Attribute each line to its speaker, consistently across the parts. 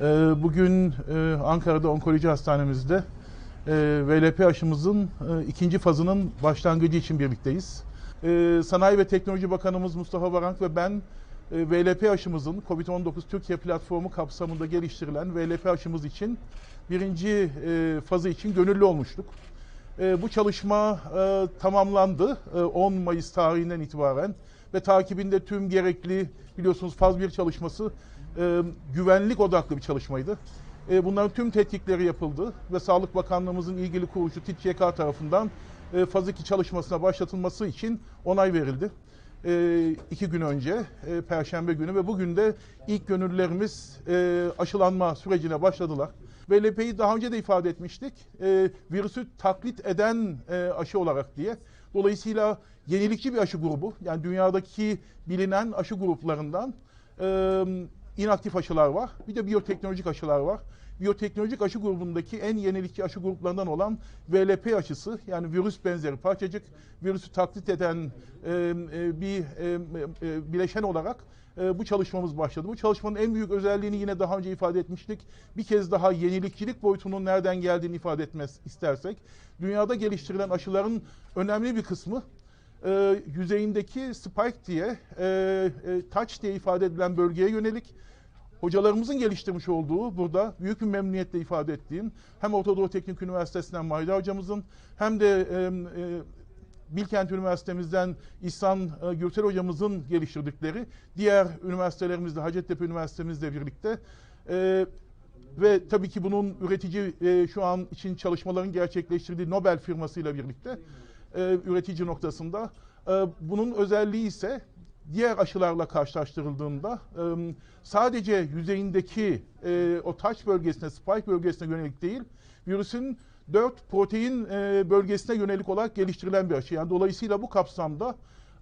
Speaker 1: Ee, Bugün e, Ankara'da Onkoloji Hastanemizde e, VLP aşımızın e, ikinci fazının başlangıcı için birlikteyiz. Sanayi ve Teknoloji Bakanımız Mustafa Varank ve ben VLP aşımızın COVID-19 Türkiye platformu kapsamında geliştirilen VLP aşımız için birinci fazı için gönüllü olmuştuk. Bu çalışma tamamlandı e, 10 Mayıs tarihinden itibaren ve takibinde tüm gerekli biliyorsunuz faz 1 çalışması e, güvenlik odaklı bir çalışmaydı. E, bunların tüm tetkikleri yapıldı ve Sağlık Bakanlığımızın ilgili kuruluşu TİTYK tarafından e, faz 2 çalışmasına başlatılması için onay verildi. E, iki gün önce, e, Perşembe günü ve bugün de ilk gönüllülerimiz e, aşılanma sürecine başladılar. VLP'yi daha önce de ifade etmiştik. E, virüsü taklit eden e, aşı olarak diye. Dolayısıyla yenilikçi bir aşı grubu. Yani dünyadaki bilinen aşı gruplarından e, inaktif aşılar var. Bir de biyoteknolojik aşılar var. Biyoteknolojik aşı grubundaki en yenilikçi aşı gruplarından olan VLP aşısı yani virüs benzeri parçacık virüsü taklit eden e, e, bir e, e, bileşen olarak e, bu çalışmamız başladı. Bu çalışmanın en büyük özelliğini yine daha önce ifade etmiştik. Bir kez daha yenilikçilik boyutunun nereden geldiğini ifade etmez istersek. Dünyada geliştirilen aşıların önemli bir kısmı e, yüzeyindeki spike diye, e, e, touch diye ifade edilen bölgeye yönelik hocalarımızın geliştirmiş olduğu burada büyük bir memnuniyetle ifade ettiğim hem Orta Teknik Üniversitesi'nden Mahide hocamızın hem de e, Bilkent Üniversitemizden İhsan e, Gürtel hocamızın geliştirdikleri diğer üniversitelerimizde Hacettepe Üniversitemizle birlikte e, ve tabii ki bunun üretici e, şu an için çalışmaların gerçekleştirdiği Nobel firmasıyla birlikte e, üretici noktasında. E, bunun özelliği ise diğer aşılarla karşılaştırıldığında e, sadece yüzeyindeki e, o taç bölgesine, spike bölgesine yönelik değil, virüsün dört protein e, bölgesine yönelik olarak geliştirilen bir aşı. Yani dolayısıyla bu kapsamda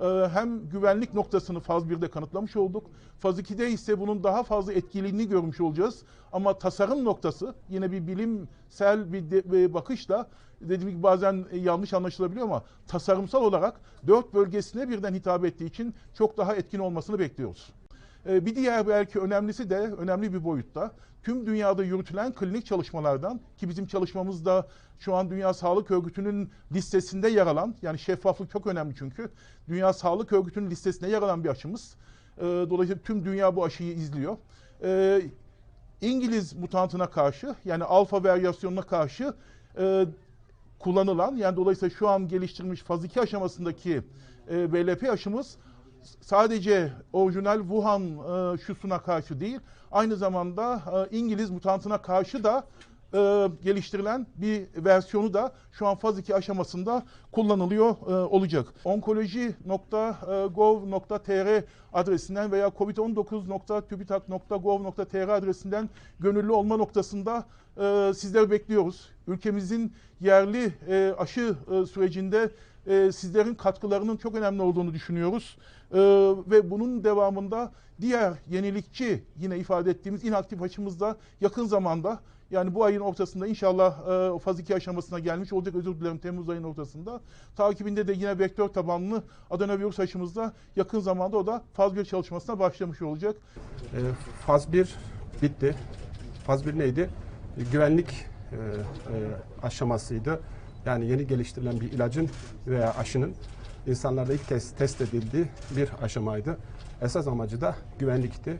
Speaker 1: e, hem güvenlik noktasını faz 1'de kanıtlamış olduk. Faz 2'de ise bunun daha fazla etkiliğini görmüş olacağız. Ama tasarım noktası yine bir bilimsel bir, de, bir bakışla dediğim gibi bazen e, yanlış anlaşılabiliyor ama tasarımsal olarak dört bölgesine birden hitap ettiği için çok daha etkin olmasını bekliyoruz. E, Bir diğer belki önemlisi de önemli bir boyutta tüm dünyada yürütülen klinik çalışmalardan ki bizim çalışmamız da şu an Dünya Sağlık Örgütü'nün listesinde yer alan yani şeffaflık çok önemli çünkü Dünya Sağlık Örgütü'nün listesinde yer alan bir aşımız. E, Dolayısıyla tüm dünya bu aşıyı izliyor. E, İngiliz mutantına karşı yani alfa varyasyonuna karşı e, kullanılan yani dolayısıyla şu an geliştirilmiş faz 2 aşamasındaki e, VLP aşımız sadece orijinal Wuhan e, şusuna karşı değil aynı zamanda e, İngiliz mutantına karşı da e, geliştirilen bir versiyonu da şu an faz 2 aşamasında kullanılıyor e, olacak. onkoloji.gov.tr adresinden veya covid19.tübitak.gov.tr adresinden gönüllü olma noktasında e, sizleri bekliyoruz. Ülkemizin yerli e, aşı e, sürecinde e, sizlerin katkılarının çok önemli olduğunu düşünüyoruz. E, ve bunun devamında diğer yenilikçi yine ifade ettiğimiz inaktif aşımız da yakın zamanda yani bu ayın ortasında inşallah e, faz 2 aşamasına gelmiş olacak özür dilerim Temmuz ayının ortasında. Takibinde de yine vektör tabanlı adenovirüs aşımız da yakın zamanda o da faz 1 çalışmasına başlamış olacak.
Speaker 2: E, faz 1 bitti. Faz 1 neydi? E, Güvenlik e, e, aşamasıydı. Yani yeni geliştirilen bir ilacın veya aşının insanlarda ilk kez test edildiği bir aşamaydı. Esas amacı da güvenlikti.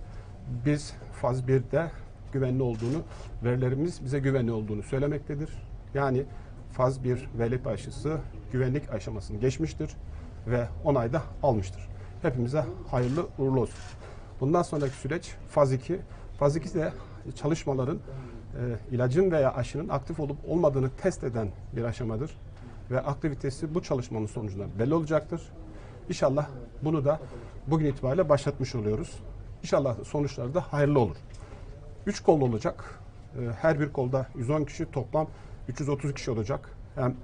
Speaker 2: Biz faz 1'de güvenli olduğunu, verilerimiz bize güvenli olduğunu söylemektedir. Yani faz 1 VLP aşısı güvenlik aşamasını geçmiştir ve onayda almıştır. Hepimize hayırlı uğurlu olsun. Bundan sonraki süreç faz 2. Faz 2 de çalışmaların e, ilacın veya aşının aktif olup olmadığını test eden bir aşamadır. Ve aktivitesi bu çalışmanın sonucunda belli olacaktır. İnşallah bunu da bugün itibariyle başlatmış oluyoruz. İnşallah sonuçları da hayırlı olur. Üç kol olacak. E, Her bir kolda 110 kişi toplam 330 kişi olacak. Hem e,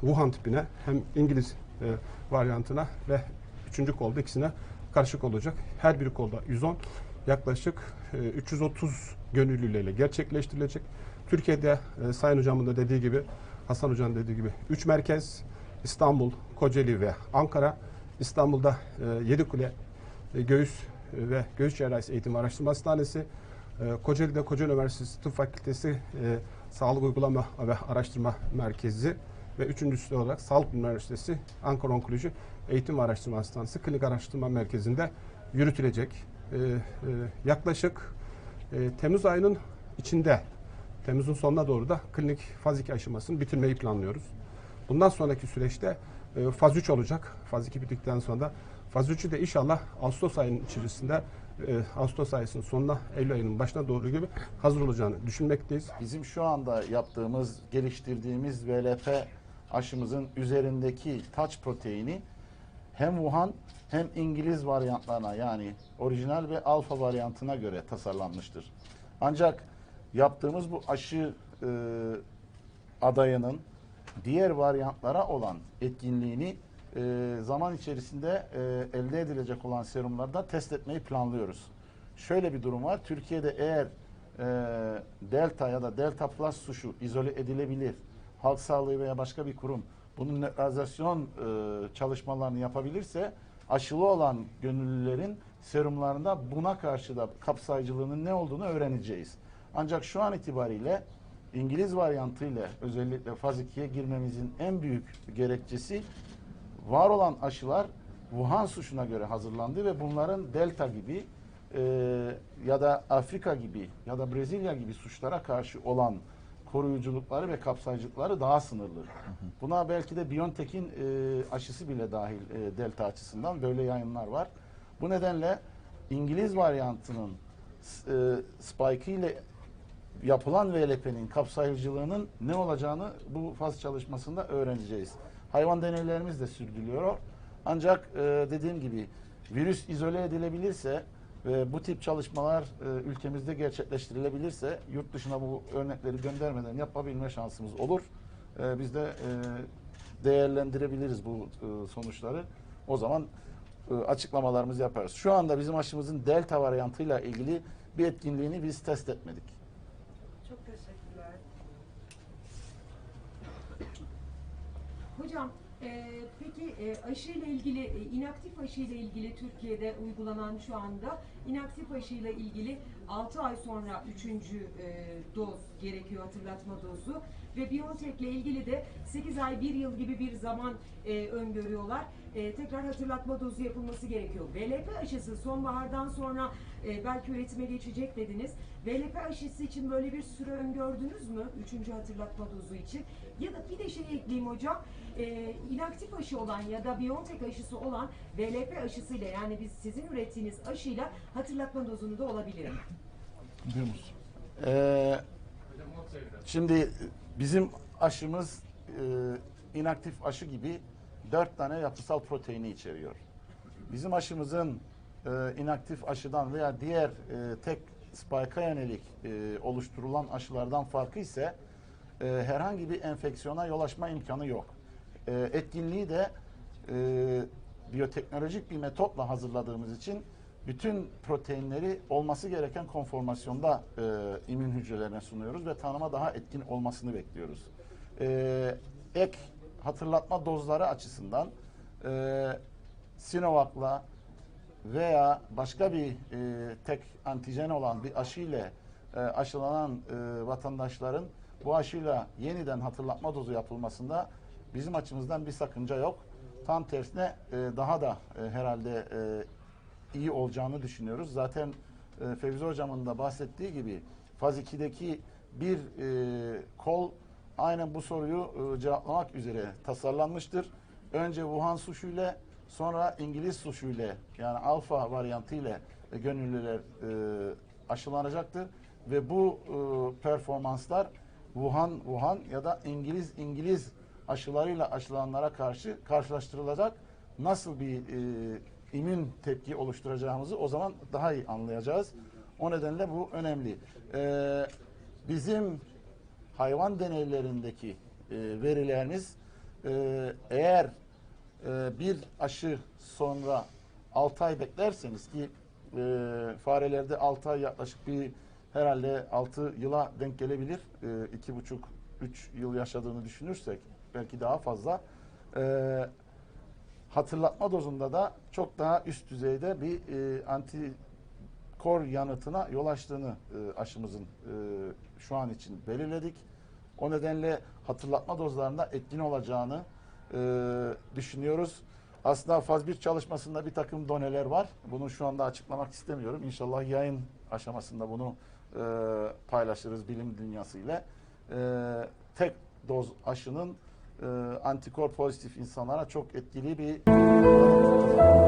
Speaker 2: Wuhan tipine hem İngiliz e, varyantına ve üçüncü kolda ikisine karışık olacak. Her bir kolda 110 yaklaşık e, 330 gönüllüyle gerçekleştirilecek. Türkiye'de e, Sayın Hocamın da dediği gibi Hasan Hoca'nın dediği gibi 3 merkez İstanbul, Kocaeli ve Ankara. İstanbul'da e, Yedikule e, Göğüs ve Göğüs Cerrahisi Eğitim Araştırma Hastanesi, E, Kocaeli'de Kocaeli Üniversitesi Tıp Fakültesi e, Sağlık Uygulama ve Araştırma Merkezi ve üçüncüsü olarak Sağlık Üniversitesi Ankara Onkoloji Eğitim Araştırma Hastanesi Klinik Araştırma Merkezi'nde yürütülecek. E, e, yaklaşık e, Temmuz ayının içinde, Temmuz'un sonuna doğru da klinik faz 2 aşamasını bitirmeyi planlıyoruz. Bundan sonraki süreçte e, faz 3 olacak. Faz 2 bittikten sonra da faz 3'ü de inşallah Ağustos ayının içerisinde e, Ağustos ayının sonuna Eylül ayının başına doğru gibi hazır olacağını düşünmekteyiz.
Speaker 3: Bizim şu anda yaptığımız, geliştirdiğimiz VLP aşımızın üzerindeki taç proteini hem Wuhan hem İngiliz varyantlarına yani orijinal ve alfa varyantına göre tasarlanmıştır. Ancak yaptığımız bu aşı e, adayının diğer varyantlara olan etkinliğini e, zaman içerisinde e, elde edilecek olan serumlarda test etmeyi planlıyoruz. Şöyle bir durum var. Türkiye'de eğer e, Delta ya da Delta Plus suşu izole edilebilir, halk sağlığı veya başka bir kurum bunun nötralizasyon e, çalışmalarını yapabilirse aşılı olan gönüllülerin serumlarında buna karşı da kapsayıcılığının ne olduğunu öğreneceğiz. Ancak şu an itibariyle İngiliz varyantı ile özellikle faz 2'ye girmemizin en büyük gerekçesi var olan aşılar Wuhan suşuna göre hazırlandı ve bunların Delta gibi e, ya da Afrika gibi ya da Brezilya gibi suçlara karşı olan koruyuculukları ve kapsayıcılıkları daha sınırlı. Buna belki de BioNTech'in e, aşısı bile dahil e, Delta açısından böyle yayınlar var. Bu nedenle İngiliz varyantının e, spike ile yapılan VLP'nin kapsayıcılığının ne olacağını bu faz çalışmasında öğreneceğiz. Hayvan deneylerimiz de sürdürülüyor. Ancak e, dediğim gibi virüs izole edilebilirse ve bu tip çalışmalar e, ülkemizde gerçekleştirilebilirse yurt dışına bu örnekleri göndermeden yapabilme şansımız olur. E, biz de e, değerlendirebiliriz bu e, sonuçları. O zaman e, açıklamalarımızı yaparız. Şu anda bizim aşımızın delta varyantıyla ilgili bir etkinliğini biz test etmedik.
Speaker 4: Hocam, e, peki e, aşı ile ilgili, e, inaktif aşı ile ilgili Türkiye'de uygulanan şu anda inaktif aşı ile ilgili 6 ay sonra 3. E, doz gerekiyor hatırlatma dozu ve BioNTech ile ilgili de 8 ay 1 yıl gibi bir zaman e, öngörüyorlar. E, tekrar hatırlatma dozu yapılması gerekiyor. VLP aşısı sonbahardan sonra e, belki üretime geçecek dediniz. VLP aşısı için böyle bir süre öngördünüz mü? Üçüncü hatırlatma dozu için. Ya da bir de şey ekleyeyim hocam. E, inaktif aşı olan ya da BioNTech aşısı olan VLP aşısıyla yani biz sizin ürettiğiniz aşıyla hatırlatma dozunu da olabilir mi?
Speaker 3: Ee, şimdi bizim aşımız e, inaktif aşı gibi dört tane yapısal proteini içeriyor. Bizim aşımızın e, inaktif aşıdan veya diğer e, tek spike'a yönelik e, oluşturulan aşılardan farkı ise e, herhangi bir enfeksiyona yol açma imkanı yok. E, etkinliği de e, biyoteknolojik bir metotla hazırladığımız için bütün proteinleri olması gereken konformasyonda e, immün hücrelerine sunuyoruz ve tanıma daha etkin olmasını bekliyoruz. E, ek hatırlatma dozları açısından e, Sinovac'la veya başka bir e, tek antijen olan bir aşı ile e, aşılanan e, vatandaşların bu aşıyla yeniden hatırlatma dozu yapılmasında bizim açımızdan bir sakınca yok. Tam tersine e, daha da e, herhalde e, iyi olacağını düşünüyoruz. Zaten e, Fevzi Hocam'ın da bahsettiği gibi faz 2'deki bir e, kol aynen bu soruyu e, cevaplamak üzere tasarlanmıştır. Önce Wuhan suşu ile sonra İngiliz suşu ile yani alfa varyantı ile e, gönüllüler e, aşılanacaktır ve bu e, performanslar Wuhan Wuhan ya da İngiliz İngiliz aşılarıyla aşılananlara karşı karşılaştırılacak. Nasıl bir e, immün tepki oluşturacağımızı o zaman daha iyi anlayacağız. O nedenle bu önemli. E, bizim hayvan deneylerindeki e, verilerimiz e, eğer e, bir aşı sonra 6 ay beklerseniz ki e, farelerde 6 ay yaklaşık bir herhalde 6 yıla denk gelebilir. E, iki buçuk 3 yıl yaşadığını düşünürsek belki daha fazla. E, hatırlatma dozunda da çok daha üst düzeyde bir e, anti kor yanıtına yol açtığını e, aşımızın e, şu an için belirledik. O nedenle hatırlatma dozlarında etkin olacağını e, düşünüyoruz. Aslında faz 1 çalışmasında bir takım doneler var. Bunu şu anda açıklamak istemiyorum. İnşallah yayın aşamasında bunu e, paylaşırız bilim dünyası ile. E, tek doz aşının antikor pozitif insanlara çok etkili bir.